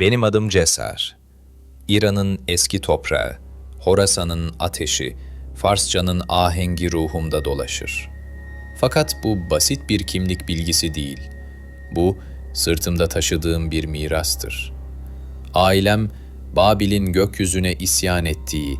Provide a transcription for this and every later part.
Benim adım Cesar. İran'ın eski toprağı, Horasan'ın ateşi, Farsçanın ahengi ruhumda dolaşır. Fakat bu basit bir kimlik bilgisi değil. Bu, sırtımda taşıdığım bir mirastır. Ailem, Babil'in gökyüzüne isyan ettiği,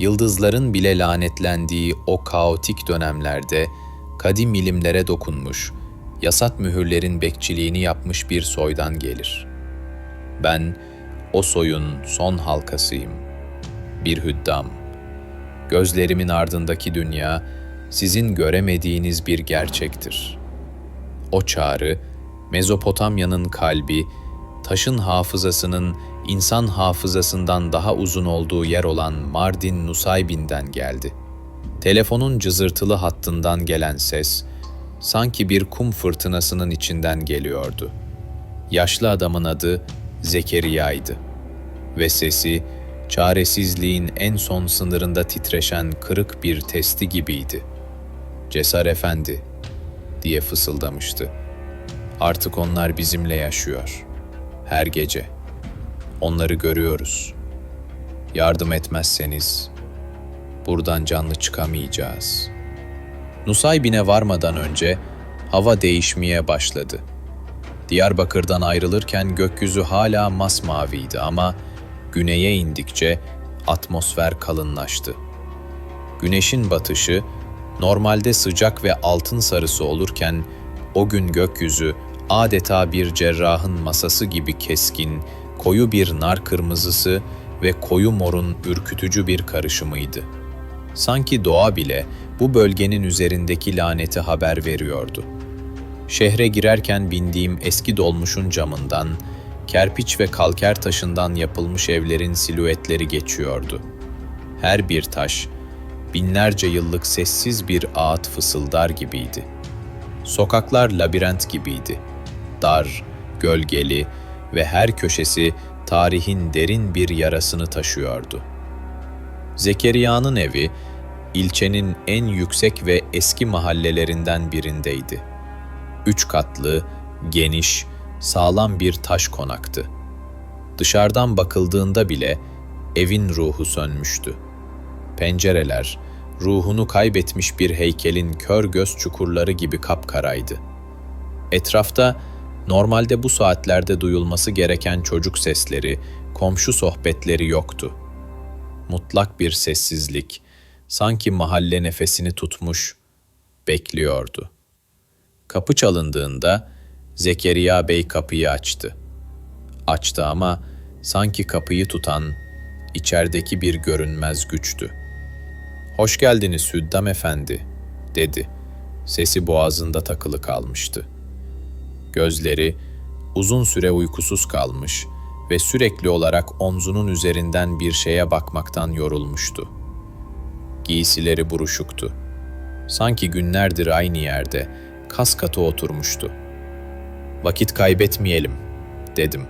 yıldızların bile lanetlendiği o kaotik dönemlerde kadim ilimlere dokunmuş, yasat mühürlerin bekçiliğini yapmış bir soydan gelir. Ben o soyun son halkasıyım. Bir hüddam. Gözlerimin ardındaki dünya sizin göremediğiniz bir gerçektir. O çağrı Mezopotamya'nın kalbi, taşın hafızasının insan hafızasından daha uzun olduğu yer olan Mardin Nusaybin'den geldi. Telefonun cızırtılı hattından gelen ses, sanki bir kum fırtınasının içinden geliyordu. Yaşlı adamın adı Zekeriya'ydı ve sesi çaresizliğin en son sınırında titreşen kırık bir testi gibiydi. Cesar Efendi diye fısıldamıştı. Artık onlar bizimle yaşıyor. Her gece. Onları görüyoruz. Yardım etmezseniz buradan canlı çıkamayacağız. Nusaybin'e varmadan önce hava değişmeye başladı. Diyarbakır'dan ayrılırken gökyüzü hala masmaviydi ama güneye indikçe atmosfer kalınlaştı. Güneşin batışı normalde sıcak ve altın sarısı olurken o gün gökyüzü adeta bir cerrahın masası gibi keskin, koyu bir nar kırmızısı ve koyu morun ürkütücü bir karışımıydı. Sanki doğa bile bu bölgenin üzerindeki laneti haber veriyordu. Şehre girerken bindiğim eski dolmuşun camından, kerpiç ve kalker taşından yapılmış evlerin silüetleri geçiyordu. Her bir taş, binlerce yıllık sessiz bir ağıt fısıldar gibiydi. Sokaklar labirent gibiydi. Dar, gölgeli ve her köşesi tarihin derin bir yarasını taşıyordu. Zekeriya'nın evi, ilçenin en yüksek ve eski mahallelerinden birindeydi. Üç katlı, geniş, sağlam bir taş konaktı. Dışarıdan bakıldığında bile evin ruhu sönmüştü. Pencereler, ruhunu kaybetmiş bir heykelin kör göz çukurları gibi kapkaraydı. Etrafta normalde bu saatlerde duyulması gereken çocuk sesleri, komşu sohbetleri yoktu. Mutlak bir sessizlik, sanki mahalle nefesini tutmuş, bekliyordu. Kapı çalındığında Zekeriya Bey kapıyı açtı. Açtı ama sanki kapıyı tutan içerideki bir görünmez güçtü. Hoş geldiniz Hüddam Efendi, dedi. Sesi boğazında takılı kalmıştı. Gözleri uzun süre uykusuz kalmış ve sürekli olarak omzunun üzerinden bir şeye bakmaktan yorulmuştu. Giysileri buruşuktu. Sanki günlerdir aynı yerde, kas katı oturmuştu. Vakit kaybetmeyelim, dedim.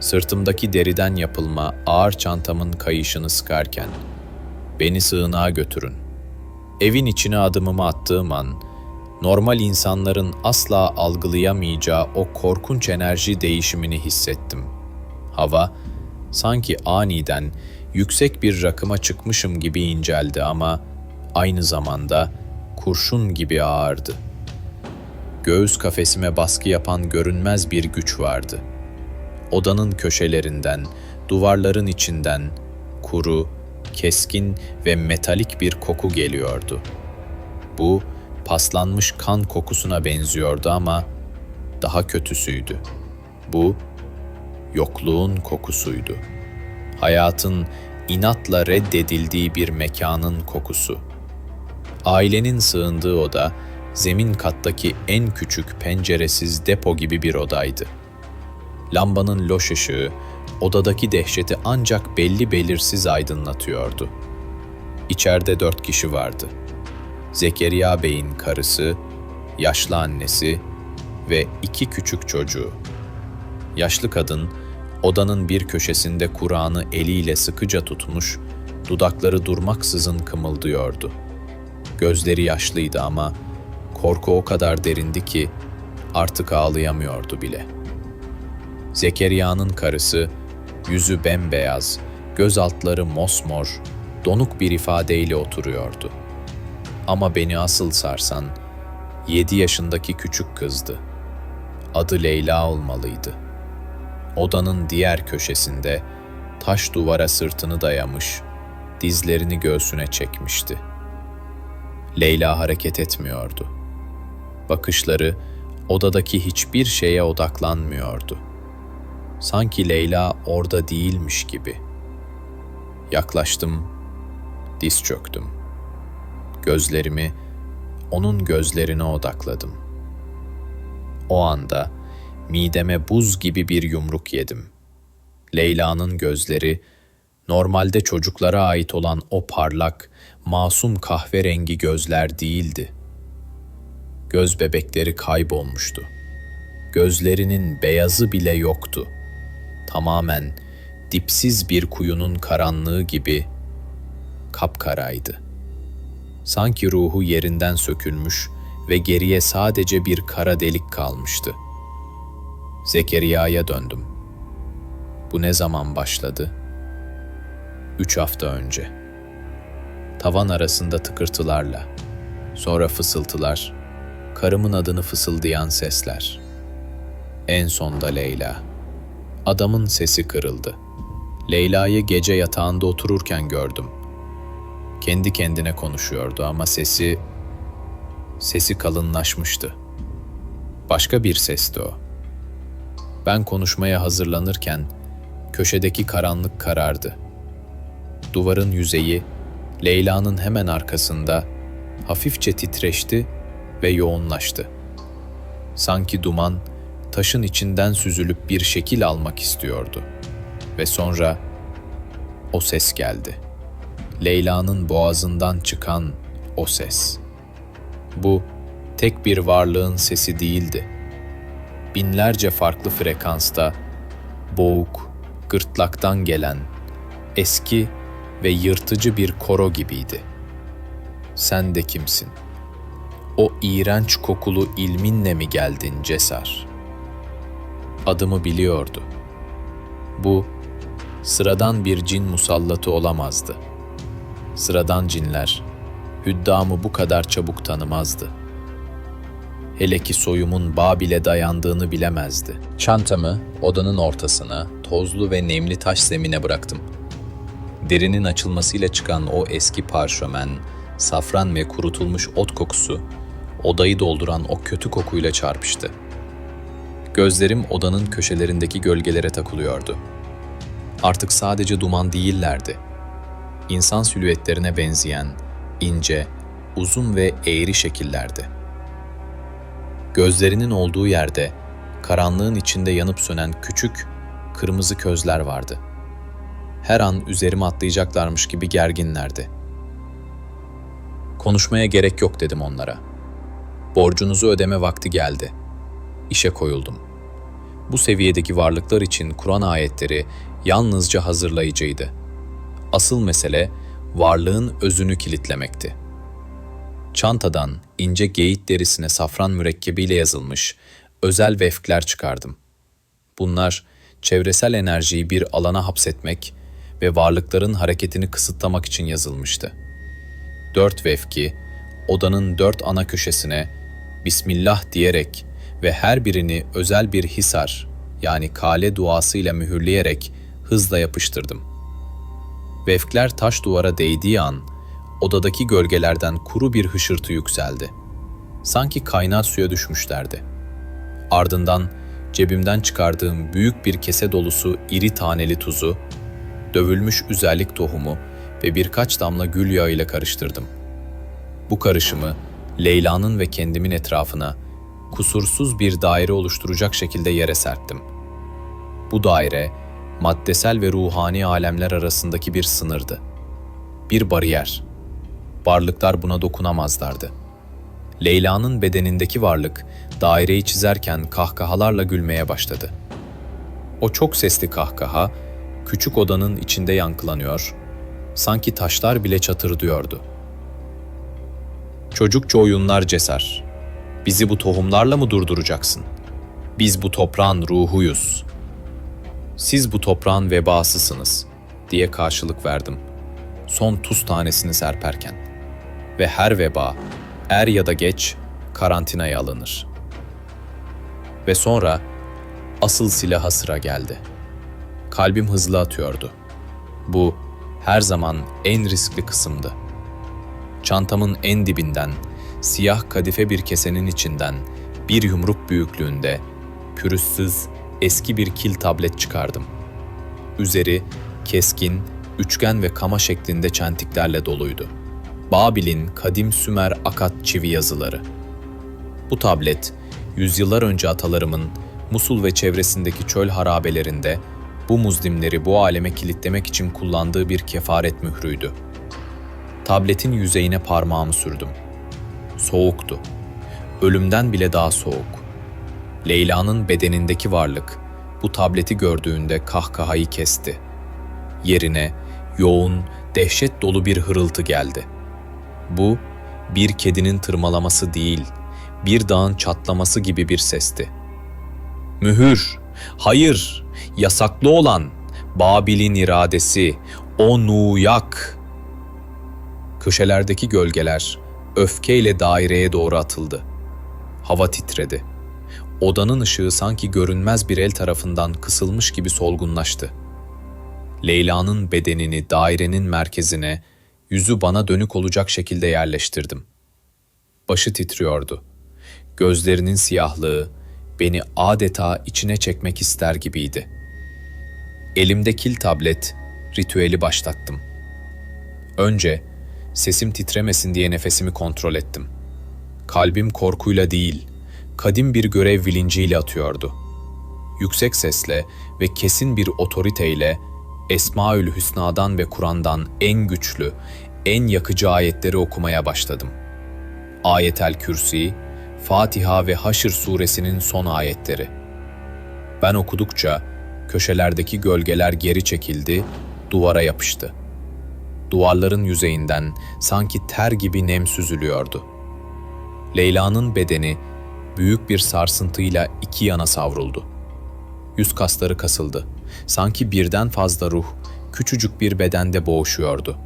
Sırtımdaki deriden yapılma ağır çantamın kayışını sıkarken. Beni sığınağa götürün. Evin içine adımımı attığım an, normal insanların asla algılayamayacağı o korkunç enerji değişimini hissettim. Hava, sanki aniden yüksek bir rakıma çıkmışım gibi inceldi ama aynı zamanda kurşun gibi ağırdı. Göğüs kafesime baskı yapan görünmez bir güç vardı. Odanın köşelerinden, duvarların içinden kuru, keskin ve metalik bir koku geliyordu. Bu paslanmış kan kokusuna benziyordu ama daha kötüsüydü. Bu yokluğun kokusuydu. Hayatın inatla reddedildiği bir mekanın kokusu. Ailenin sığındığı oda zemin kattaki en küçük penceresiz depo gibi bir odaydı. Lambanın loş ışığı odadaki dehşeti ancak belli belirsiz aydınlatıyordu. İçeride dört kişi vardı. Zekeriya Bey'in karısı, yaşlı annesi ve iki küçük çocuğu. Yaşlı kadın odanın bir köşesinde Kur'an'ı eliyle sıkıca tutmuş, dudakları durmaksızın kımıldıyordu. Gözleri yaşlıydı ama korku o kadar derindi ki artık ağlayamıyordu bile. Zekeriya'nın karısı Yüzü bembeyaz, göz altları mosmor, donuk bir ifadeyle oturuyordu. Ama beni asıl sarsan, yedi yaşındaki küçük kızdı. Adı Leyla olmalıydı. Odanın diğer köşesinde, taş duvara sırtını dayamış, dizlerini göğsüne çekmişti. Leyla hareket etmiyordu. Bakışları odadaki hiçbir şeye odaklanmıyordu. Sanki Leyla orada değilmiş gibi. Yaklaştım, diz çöktüm. Gözlerimi onun gözlerine odakladım. O anda mideme buz gibi bir yumruk yedim. Leyla'nın gözleri normalde çocuklara ait olan o parlak, masum kahverengi gözler değildi. Göz bebekleri kaybolmuştu. Gözlerinin beyazı bile yoktu. Tamamen dipsiz bir kuyunun karanlığı gibi kapkaraydı. Sanki ruhu yerinden sökülmüş ve geriye sadece bir kara delik kalmıştı. Zekeriya'ya döndüm. Bu ne zaman başladı? Üç hafta önce. Tavan arasında tıkırtılarla, sonra fısıltılar, karımın adını fısıldayan sesler. En sonda Leyla. Adamın sesi kırıldı. Leyla'yı gece yatağında otururken gördüm. Kendi kendine konuşuyordu ama sesi sesi kalınlaşmıştı. Başka bir sesti o. Ben konuşmaya hazırlanırken köşedeki karanlık karardı. Duvarın yüzeyi Leyla'nın hemen arkasında hafifçe titreşti ve yoğunlaştı. Sanki duman taşın içinden süzülüp bir şekil almak istiyordu. Ve sonra o ses geldi. Leyla'nın boğazından çıkan o ses. Bu tek bir varlığın sesi değildi. Binlerce farklı frekansta boğuk, gırtlaktan gelen eski ve yırtıcı bir koro gibiydi. Sen de kimsin? O iğrenç kokulu ilminle mi geldin Cesar? Adımı biliyordu. Bu sıradan bir cin musallatı olamazdı. Sıradan cinler hüddamı bu kadar çabuk tanımazdı. Hele ki soyumun Babil'e dayandığını bilemezdi. Çantamı odanın ortasına, tozlu ve nemli taş zemine bıraktım. Derinin açılmasıyla çıkan o eski parşömen, safran ve kurutulmuş ot kokusu odayı dolduran o kötü kokuyla çarpıştı. Gözlerim odanın köşelerindeki gölgelere takılıyordu. Artık sadece duman değillerdi. İnsan silüetlerine benzeyen, ince, uzun ve eğri şekillerdi. Gözlerinin olduğu yerde karanlığın içinde yanıp sönen küçük, kırmızı közler vardı. Her an üzerime atlayacaklarmış gibi gerginlerdi. Konuşmaya gerek yok dedim onlara. Borcunuzu ödeme vakti geldi. İşe koyuldum. Bu seviyedeki varlıklar için Kur'an ayetleri yalnızca hazırlayıcıydı. Asıl mesele varlığın özünü kilitlemekti. Çantadan ince geyik derisine safran mürekkebiyle yazılmış özel vefkler çıkardım. Bunlar çevresel enerjiyi bir alana hapsetmek ve varlıkların hareketini kısıtlamak için yazılmıştı. Dört vefki, odanın dört ana köşesine Bismillah diyerek ve her birini özel bir hisar yani kale duasıyla mühürleyerek hızla yapıştırdım. Vefkler taş duvara değdiği an odadaki gölgelerden kuru bir hışırtı yükseldi. Sanki kaynar suya düşmüşlerdi. Ardından cebimden çıkardığım büyük bir kese dolusu iri taneli tuzu, dövülmüş üzerlik tohumu ve birkaç damla gül yağı ile karıştırdım. Bu karışımı Leyla'nın ve kendimin etrafına kusursuz bir daire oluşturacak şekilde yere serptim. Bu daire, maddesel ve ruhani alemler arasındaki bir sınırdı. Bir bariyer. Varlıklar buna dokunamazlardı. Leyla'nın bedenindeki varlık daireyi çizerken kahkahalarla gülmeye başladı. O çok sesli kahkaha küçük odanın içinde yankılanıyor, sanki taşlar bile çatırdıyordu. Çocukça oyunlar cesar. Bizi bu tohumlarla mı durduracaksın? Biz bu toprağın ruhuyuz. Siz bu toprağın vebasısınız diye karşılık verdim. Son tuz tanesini serperken. Ve her veba er ya da geç karantinaya alınır. Ve sonra asıl silaha sıra geldi. Kalbim hızlı atıyordu. Bu her zaman en riskli kısımdı. Çantamın en dibinden, siyah kadife bir kesenin içinden bir yumruk büyüklüğünde pürüzsüz eski bir kil tablet çıkardım. Üzeri keskin, üçgen ve kama şeklinde çentiklerle doluydu. Babil'in kadim Sümer akat çivi yazıları. Bu tablet, yüzyıllar önce atalarımın Musul ve çevresindeki çöl harabelerinde bu muzlimleri bu aleme kilitlemek için kullandığı bir kefaret mührüydü. Tabletin yüzeyine parmağımı sürdüm. Soğuktu. Ölümden bile daha soğuk. Leyla'nın bedenindeki varlık bu tableti gördüğünde kahkahayı kesti. Yerine yoğun, dehşet dolu bir hırıltı geldi. Bu bir kedinin tırmalaması değil, bir dağın çatlaması gibi bir sesti. Mühür, hayır, yasaklı olan, Babil'in iradesi, o nuyak. Köşelerdeki gölgeler öfkeyle daireye doğru atıldı. Hava titredi. Odanın ışığı sanki görünmez bir el tarafından kısılmış gibi solgunlaştı. Leyla'nın bedenini dairenin merkezine, yüzü bana dönük olacak şekilde yerleştirdim. Başı titriyordu. Gözlerinin siyahlığı beni adeta içine çekmek ister gibiydi. Elimde kil tablet, ritüeli başlattım. Önce sesim titremesin diye nefesimi kontrol ettim. Kalbim korkuyla değil, kadim bir görev bilinciyle atıyordu. Yüksek sesle ve kesin bir otoriteyle Esmaül Hüsna'dan ve Kur'an'dan en güçlü, en yakıcı ayetleri okumaya başladım. Ayetel Kürsi, Fatiha ve Haşr suresinin son ayetleri. Ben okudukça köşelerdeki gölgeler geri çekildi, duvara yapıştı. Duvarların yüzeyinden sanki ter gibi nem süzülüyordu. Leyla'nın bedeni büyük bir sarsıntıyla iki yana savruldu. Yüz kasları kasıldı. Sanki birden fazla ruh küçücük bir bedende boğuşuyordu.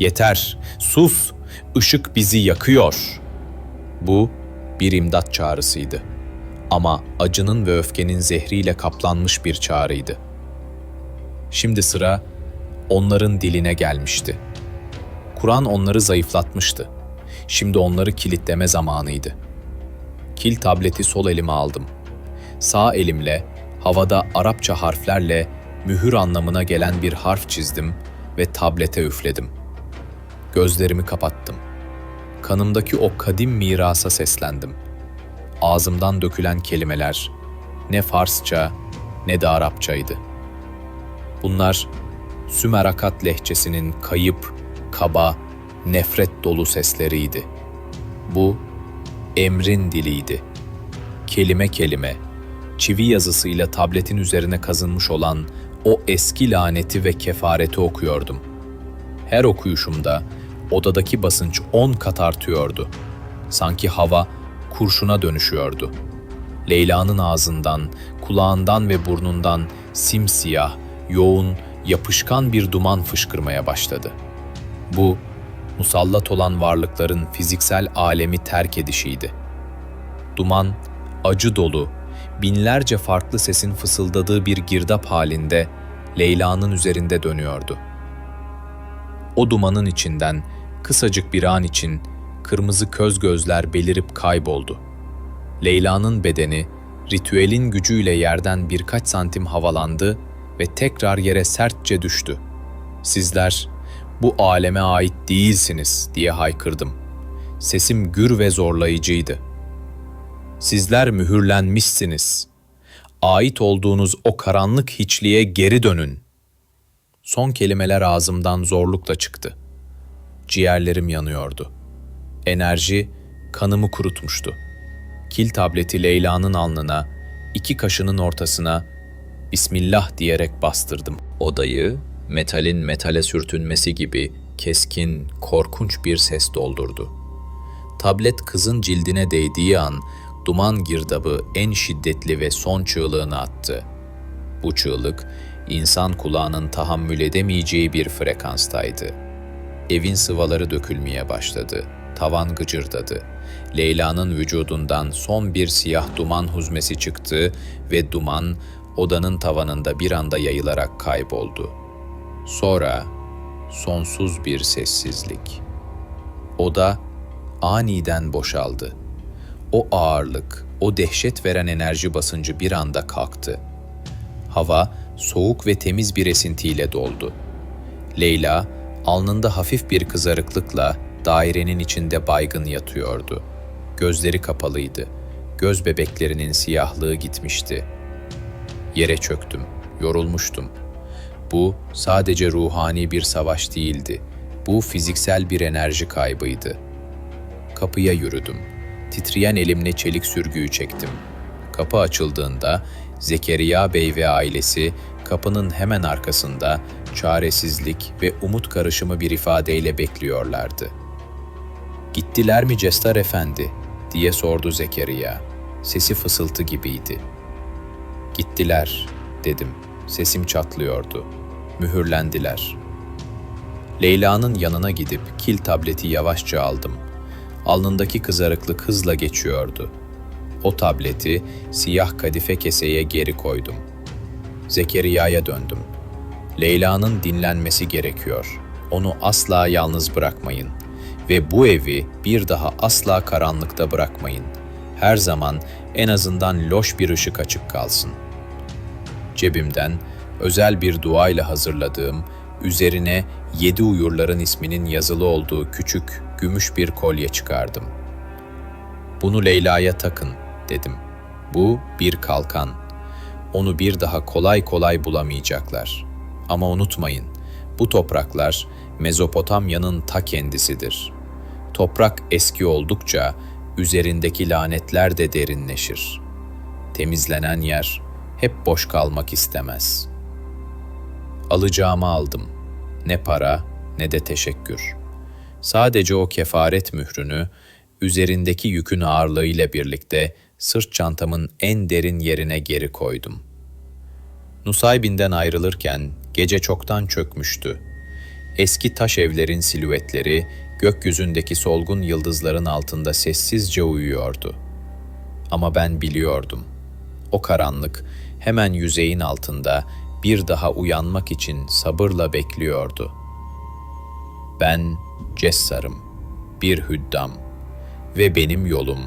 Yeter, sus, ışık bizi yakıyor. Bu bir imdat çağrısıydı. Ama acının ve öfkenin zehriyle kaplanmış bir çağrıydı. Şimdi sıra onların diline gelmişti. Kur'an onları zayıflatmıştı. Şimdi onları kilitleme zamanıydı. Kil tableti sol elime aldım. Sağ elimle havada Arapça harflerle mühür anlamına gelen bir harf çizdim ve tablete üfledim. Gözlerimi kapattım. Kanımdaki o kadim mirasa seslendim. Ağzımdan dökülen kelimeler ne Farsça ne de Arapçaydı. Bunlar Sümerakat lehçesinin kayıp, kaba, nefret dolu sesleriydi. Bu emrin diliydi. Kelime kelime, çivi yazısıyla tabletin üzerine kazınmış olan o eski laneti ve kefareti okuyordum. Her okuyuşumda odadaki basınç on kat artıyordu. Sanki hava kurşuna dönüşüyordu. Leyla'nın ağzından, kulağından ve burnundan simsiyah, yoğun, yapışkan bir duman fışkırmaya başladı. Bu, musallat olan varlıkların fiziksel alemi terk edişiydi. Duman, acı dolu, binlerce farklı sesin fısıldadığı bir girdap halinde Leyla'nın üzerinde dönüyordu. O dumanın içinden kısacık bir an için kırmızı köz gözler belirip kayboldu. Leyla'nın bedeni ritüelin gücüyle yerden birkaç santim havalandı ve tekrar yere sertçe düştü. Sizler bu aleme ait değilsiniz diye haykırdım. Sesim gür ve zorlayıcıydı. Sizler mühürlenmişsiniz. Ait olduğunuz o karanlık hiçliğe geri dönün. Son kelimeler ağzımdan zorlukla çıktı. Ciğerlerim yanıyordu. Enerji kanımı kurutmuştu. Kil tableti Leyla'nın alnına, iki kaşının ortasına Bismillah diyerek bastırdım. Odayı metalin metale sürtünmesi gibi keskin, korkunç bir ses doldurdu. Tablet kızın cildine değdiği an duman girdabı en şiddetli ve son çığlığını attı. Bu çığlık, insan kulağının tahammül edemeyeceği bir frekanstaydı. Evin sıvaları dökülmeye başladı. Tavan gıcırdadı. Leyla'nın vücudundan son bir siyah duman huzmesi çıktı ve duman odanın tavanında bir anda yayılarak kayboldu. Sonra sonsuz bir sessizlik. Oda aniden boşaldı. O ağırlık, o dehşet veren enerji basıncı bir anda kalktı. Hava soğuk ve temiz bir esintiyle doldu. Leyla alnında hafif bir kızarıklıkla dairenin içinde baygın yatıyordu. Gözleri kapalıydı. Göz bebeklerinin siyahlığı gitmişti. Yere çöktüm, yorulmuştum. Bu sadece ruhani bir savaş değildi. Bu fiziksel bir enerji kaybıydı. Kapıya yürüdüm. Titreyen elimle çelik sürgüyü çektim. Kapı açıldığında Zekeriya Bey ve ailesi kapının hemen arkasında çaresizlik ve umut karışımı bir ifadeyle bekliyorlardı. Gittiler mi Cestar Efendi? diye sordu Zekeriya. Sesi fısıltı gibiydi. Gittiler, dedim. Sesim çatlıyordu. Mühürlendiler. Leyla'nın yanına gidip kil tableti yavaşça aldım. Alnındaki kızarıklık hızla geçiyordu. O tableti siyah kadife keseye geri koydum. Zekeriya'ya döndüm. Leyla'nın dinlenmesi gerekiyor. Onu asla yalnız bırakmayın. Ve bu evi bir daha asla karanlıkta bırakmayın. Her zaman en azından loş bir ışık açık kalsın. Cebimden özel bir duayla hazırladığım, üzerine yedi uyurların isminin yazılı olduğu küçük, gümüş bir kolye çıkardım. Bunu Leyla'ya takın, dedim. Bu bir kalkan. Onu bir daha kolay kolay bulamayacaklar. Ama unutmayın, bu topraklar Mezopotamya'nın ta kendisidir. Toprak eski oldukça üzerindeki lanetler de derinleşir. Temizlenen yer hep boş kalmak istemez. Alacağımı aldım. Ne para ne de teşekkür. Sadece o kefaret mührünü üzerindeki yükün ağırlığıyla birlikte sırt çantamın en derin yerine geri koydum. Nusaybin'den ayrılırken gece çoktan çökmüştü. Eski taş evlerin silüetleri gökyüzündeki solgun yıldızların altında sessizce uyuyordu. Ama ben biliyordum. O karanlık hemen yüzeyin altında bir daha uyanmak için sabırla bekliyordu. Ben Cessar'ım, bir hüddam ve benim yolum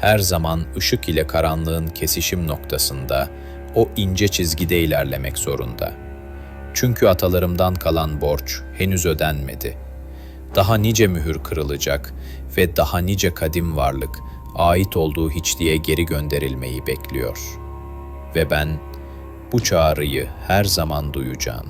her zaman ışık ile karanlığın kesişim noktasında o ince çizgide ilerlemek zorunda. Çünkü atalarımdan kalan borç henüz ödenmedi. Daha nice mühür kırılacak ve daha nice kadim varlık ait olduğu hiçliğe geri gönderilmeyi bekliyor. Ve ben bu çağrıyı her zaman duyacağım.